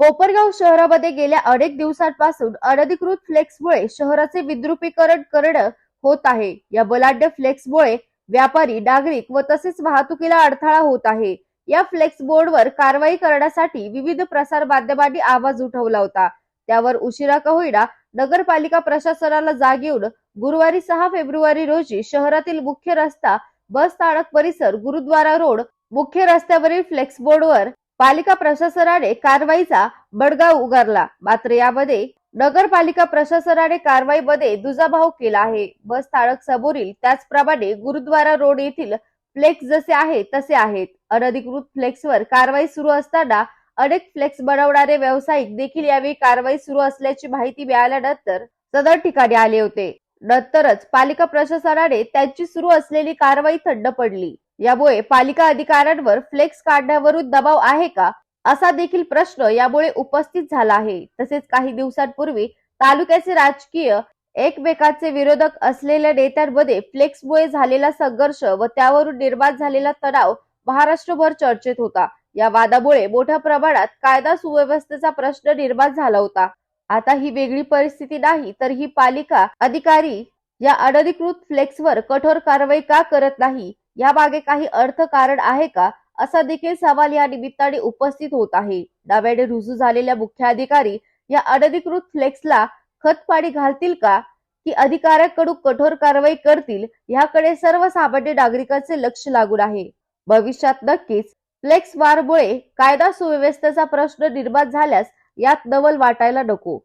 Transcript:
कोपरगाव शहरामध्ये गेल्या अनेक दिवसांपासून अनधिकृत फ्लेक्समुळे शहराचे विद्रुपीकरण करणं होत आहे. या बलाढ्य फ्लेक्समुळे व्यापारी नागरिक व तसेच वाहतुकीला अडथळा होत आहे. या फ्लेक्स बोर्डवर कारवाई करण्यासाठी विविध प्रसार माध्यमांनी आवाज उठवला होता. त्यावर उशिरा का होईना नगरपालिका प्रशासनाला जाग येऊन गुरुवारी सहा फेब्रुवारी रोजी शहरातील मुख्य रस्ता बस स्थानक परिसर गुरुद्वारा रोड मुख्य रस्त्यावरील फ्लेक्स बोर्डवर पालिका प्रशासनाने कारवाईचा बडगा उगारला. मात्र यामध्ये नगरपालिका प्रशासनाने कारवाईमध्ये दुजाभाव केला आहे. बस स्थानक समोरील त्याचप्रमाणे गुरुद्वारा रोड येथील फ्लेक्स जसे आहे तसे आहेत. अनधिकृत फ्लेक्सवर कारवाई सुरू असताना अनेक फ्लेक्स बनवणारे व्यावसायिक देखील यावेळी कारवाई सुरू असल्याची माहिती मिळाल्यानंतर सदर ठिकाणी आले होते. नंतरच पालिका प्रशासनाने त्यांची सुरू असलेली कारवाई थंड पडली. यामुळे पालिका अधिकाऱ्यांवर फ्लेक्स काढण्यावरून दबाव आहे का? असा देखील प्रश्न यामुळे उपस्थित झाला आहे. तसेच काही दिवसांपूर्वी तालुक्याचे राजकीय एकमेकांचे विरोधक असलेल्या नेत्यांमध्ये फ्लेक्समुळे झालेला संघर्ष व त्यावरून निर्माण झालेला तणाव महाराष्ट्रभर चर्चेत होता. या वादामुळे मोठ्या प्रमाणात कायदा सुव्यवस्थेचा प्रश्न निर्माण झाला होता. आता ही वेगळी परिस्थिती नाही तर ही पालिका अधिकारी या अनधिकृत फ्लेक्सवर कठोर कारवाई का करत नाही? यामागे काही अर्थ कारण आहे का? असा देखील सवाल या निमित्ताने उपस्थित होत आहे. डाव्याने रुजू झालेल्या मुख्याधिकारी या अनधिकृत फ्लेक्सला खतपाणी घालतील का? की अधिकाऱ्यांकडून कठोर कारवाई करतील? याकडे सर्वसामान्य नागरिकांचे लक्ष लागून आहे. भविष्यात नक्कीच फ्लेक्स वारमुळे कायदा सुव्यवस्थेचा प्रश्न निर्माण झाल्यास यात नवल वाटायला नको.